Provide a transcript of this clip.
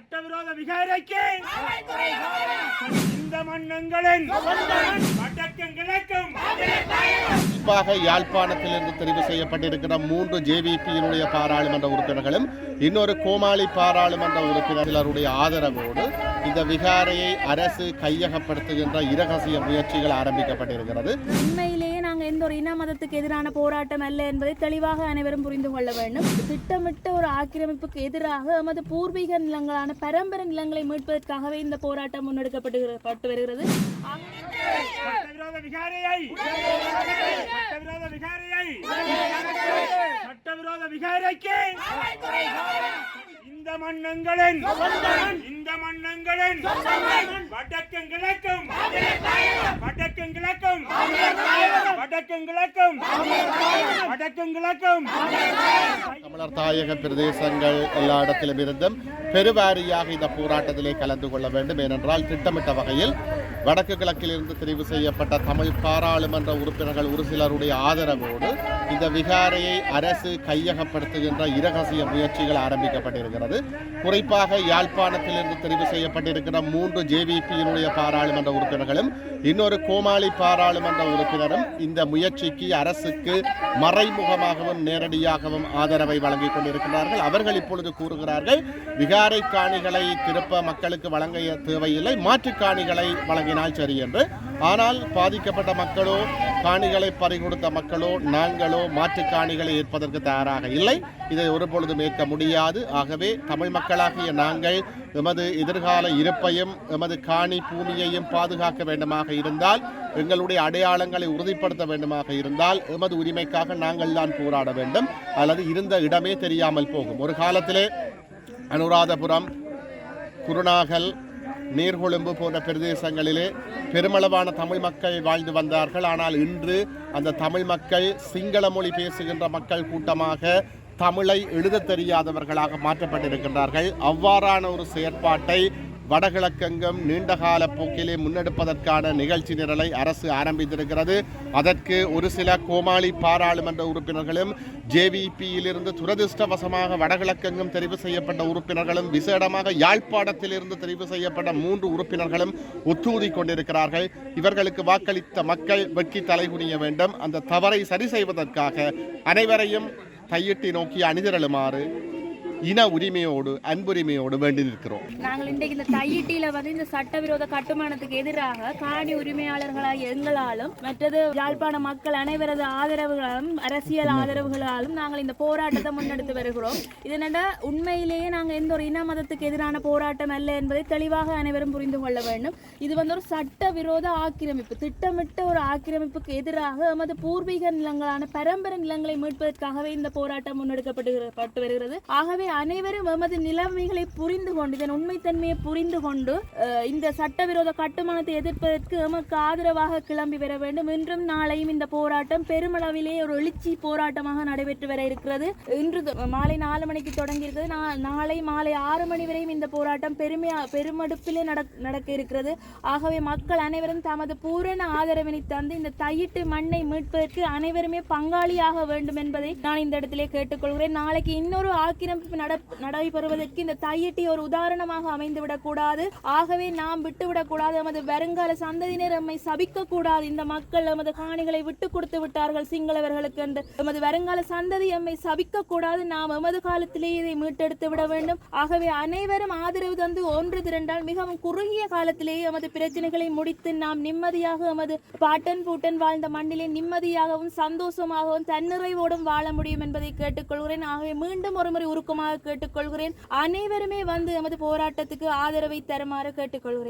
சட்டவிரோத விகாரைக்கு இந்த மன்னங்களின் வடக்கும் கிழக்கும் குறிப்பாக யாழ்ப்பாணத்திலிருந்து தெரிவு செய்யப்பட்டிருக்கிற மூன்று ஜேவிபியினுடைய பாராளுமன்ற உறுப்பினர்களும் இன்னொரு கோமாளி பாராளுமன்ற உறுப்பினர்களுடைய ஆதரவோடு இந்த விகாரையை அரசு கையகப்படுத்துகின்ற இரகசிய முயற்சிகள் ஆரம்பிக்கப்பட்டிருக்கிறது. எந்த ஒரு இன மதத்துக்கு எதிரான போராட்டம் அல்ல என்பதை தெளிவாக அனைவரும் புரிந்து கொள்ள வேண்டும். திட்டமிட்ட ஒரு ஆக்கிரமிப்புக்கு எதிராக எமது பூர்வீக நிலங்களான பரம்பரை நிலங்களை மீட்பதற்காகவே இந்த போராட்டம் முன்னெடுக்கப்பட்டு வருகிறது இந்த மன்னங்களின் இந்த மன்னங்களின் வடக்கும் கிழக்கும் வடக்கும் கிழக்கும். வடக்கும் கிழக்கும். வடக்கும் கிழக்கும். தமிழர் தாயக பிரதேசங்கள் எல்லா இடத்திலும் இருந்தும் பெருவாரியாக இந்த போராட்டத்திலே கலந்து கொள்ள வேண்டும். ஏனென்றால் திட்டமிட்ட வகையில் வடக்கு கிழக்கிலிருந்து தெரிவு செய்யப்பட்ட தமிழ் பாராளுமன்ற உறுப்பினர்கள் ஒரு சிலருடைய ஆதரவோடு இந்த விகாரையை அரசு கையகப்படுத்துகின்ற இரகசிய முயற்சிகள் ஆரம்பிக்கப்பட்டிருக்கிறது. குறிப்பாக யாழ்ப்பாணத்திலிருந்து தெரிவு செய்யப்பட்டிருக்கிற மூன்று ஜேவிபியினுடைய பாராளுமன்ற உறுப்பினர்களும் இன்னொரு கோமாளி பாராளுமன்ற உறுப்பினரும் இந்த முயற்சிக்கு அரசுக்கு மறைமுகமாகவும் நேரடியாகவும் ஆதரவை வழங்கிக் கொண்டிருக்கிறார்கள். அவர்கள் இப்பொழுது கூறுகிறார்கள் விகாரை காணிகளை திருப்ப மக்களுக்கு வழங்க தேவையில்லை மாற்றுக் காணிகளை வழங்கினால் சரி என்று. ஆனால் பாதிக்கப்பட்ட மக்களோ காணிகளை பறிகொடுத்த மக்களோ நாங்களோ மாற்றுக் காணிகளை ஏற்பதற்கு தயாராக இல்லை. இதை ஒருபொழுதும் ஏற்க முடியாது. ஆகவே தமிழ் மக்களாகிய நாங்கள் எமது எதிர்கால இருப்பையும் எமது காணி பூமியையும் பாதுகாக்க வேண்டுமாக இருந்தால் எங்களுடைய அடையாளங்களை உறுதிப்படுத்த வேண்டுமாக இருந்தால் எமது உரிமைக்காக நாங்கள் தான் போராட வேண்டும். அல்லது இருந்த இடமே தெரியாமல் போகும். ஒரு காலத்திலே அனுராதபுரம் குருநாகல் நீர்கொழும்பு போன்ற பிரதேசங்களிலே பெருமளவான தமிழ் மக்கள் வாழ்ந்து வந்தார்கள். ஆனால் இன்று அந்த தமிழ் மக்கள் சிங்கள மொழி பேசுகின்ற மக்கள் கூட்டமாக தமிழை எழுதத் தெரியாதவர்களாக மாற்றப்பட்டிருக்கின்றார்கள். அவ்வாறான ஒரு செயற்பாட்டை வடகிழக்கெங்கும் நீண்டகால போக்கிலே முன்னெடுப்பதற்கான நிகழ்ச்சி நிரலை அரசு ஆரம்பித்திருக்கிறது. அதற்கு ஒரு சில கோமாளி பாராளுமன்ற உறுப்பினர்களும் ஜேவிபியிலிருந்து துரதிருஷ்டவசமாக வடகிழக்கெங்கும் தெரிவு செய்யப்பட்ட உறுப்பினர்களும் விசேடமாக யாழ்ப்பாணத்திலிருந்து தெரிவு செய்யப்பட்ட மூன்று உறுப்பினர்களும் ஒத்தூதி கொண்டிருக்கிறார்கள். இவர்களுக்கு வாக்களித்த மக்கள் வெட்கி தலைகுனிய வேண்டும். அந்த தவறை சரி செய்வதற்காக அனைவரையும் கையிட்டி நோக்கி அணிதிரளுமாறு இன உரிமையோடு அன்புரிமையோடு வேண்டி நிற்கிறோம் நாங்கள் இன்றைக்கு இந்த தையிட்டியில வந்து இந்த சட்டவிரோத கட்டுமானத்துக்கு எதிராக காணி உரிமையாளர்களாக எங்களாலும் மற்றது யாழ்ப்பாண மக்கள் அனைவரது ஆதரவுகளாலும் அரசியல் ஆதரவுகளாலும் நாங்கள் இந்த போராட்டத்தை முன்னெடுத்து வருகிறோம். இதனட உண்மையிலேயே நாங்கள் எந்த ஒரு இன மதத்துக்கு எதிரான போராட்டம் அல்ல என்பதை தெளிவாக அனைவரும் புரிந்து கொள்ள வேண்டும். இது வந்து ஒரு சட்ட விரோத ஆக்கிரமிப்பு திட்டமிட்ட ஒரு ஆக்கிரமிப்புக்கு எதிராக எமது பூர்வீக நிலங்களான பரம்பரை நிலங்களை மீட்பதற்காகவே இந்த போராட்டம் முன்னெடுக்கப்பட்டு பட்டு வருகிறது. ஆகவே அனைவரும் எமது நிலைமைகளை புரிந்து கொண்டு இதன் உண்மைத்தன்மையை புரிந்து கொண்டு இந்த சட்டவிரோத கட்டுமானத்தை எதிர்ப்பதற்கு எமக்கு ஆதரவாக கிளம்பி வர வேண்டும். இன்றும் நாளையும் இந்த போராட்டம் பெருமளவிலே ஒரு எழுச்சி போராட்டமாக நடைபெற்று வர இருக்கிறது. இன்று மாலை நாலு மணிக்கு தொடங்கியிருக்கிறது. நாளை மாலை ஆறு மணி வரையும் இந்த போராட்டம் பெருமையா பெருமடுப்பிலே நடக்க இருக்கிறது. ஆகவே மக்கள் அனைவரும் தமது பூரண ஆதரவினை தந்து இந்த தையிட்டு மண்ணை மீட்பதற்கு அனைவருமே பங்காளியாக வேண்டும் என்பதை நான் இந்த இடத்திலே கேட்டுக்கொள்கிறேன். நாளைக்கு இன்னொரு ஆக்கிரமிப்பு நட நடைபெறுவதற்கு இந்த தையிட்டி ஒரு உதாரணமாக அமைந்துவிடக்கூடாது ஆகவே நாம் விட்டுவிடக் கூடாது. வருங்கால சந்ததியினர் நம்மை சபிக்க கூடாது. இந்த மக்கள் நமது காணிகளை விட்டு கொடுத்து விட்டார்கள். சிங்களவர்களுக்கு என்று. நமது வருங்கால சந்ததி எம்மை சபிக்க கூடாது. நாம் எமது காலத்திலே இதை மீட்டெடுத்து விட வேண்டும். ஆகவே அனைவரும் ஆதரவு தந்து ஒன்று திரண்டால் மிகவும் குறுகிய காலத்திலேயே எமது பிரச்சனைகளை முடித்து நாம் நிம்மதியாக எமது பாட்டன் பூட்டன் வாழ்ந்த மண்ணிலே நிம்மதியாகவும் சந்தோஷமாகவும் தன்னிறைவோடும் வாழ முடியும் என்பதை கேட்டுக்கொள்கிறேன். ஆகவே மீண்டும் ஒருமுறை உருக்கமாக கேட்டுக்கொள்கிறேன். அனைவருமே வந்து எமது போராட்டத்துக்கு ஆதரவை தருமாறு கேட்டுக்கொள்கிறேன்.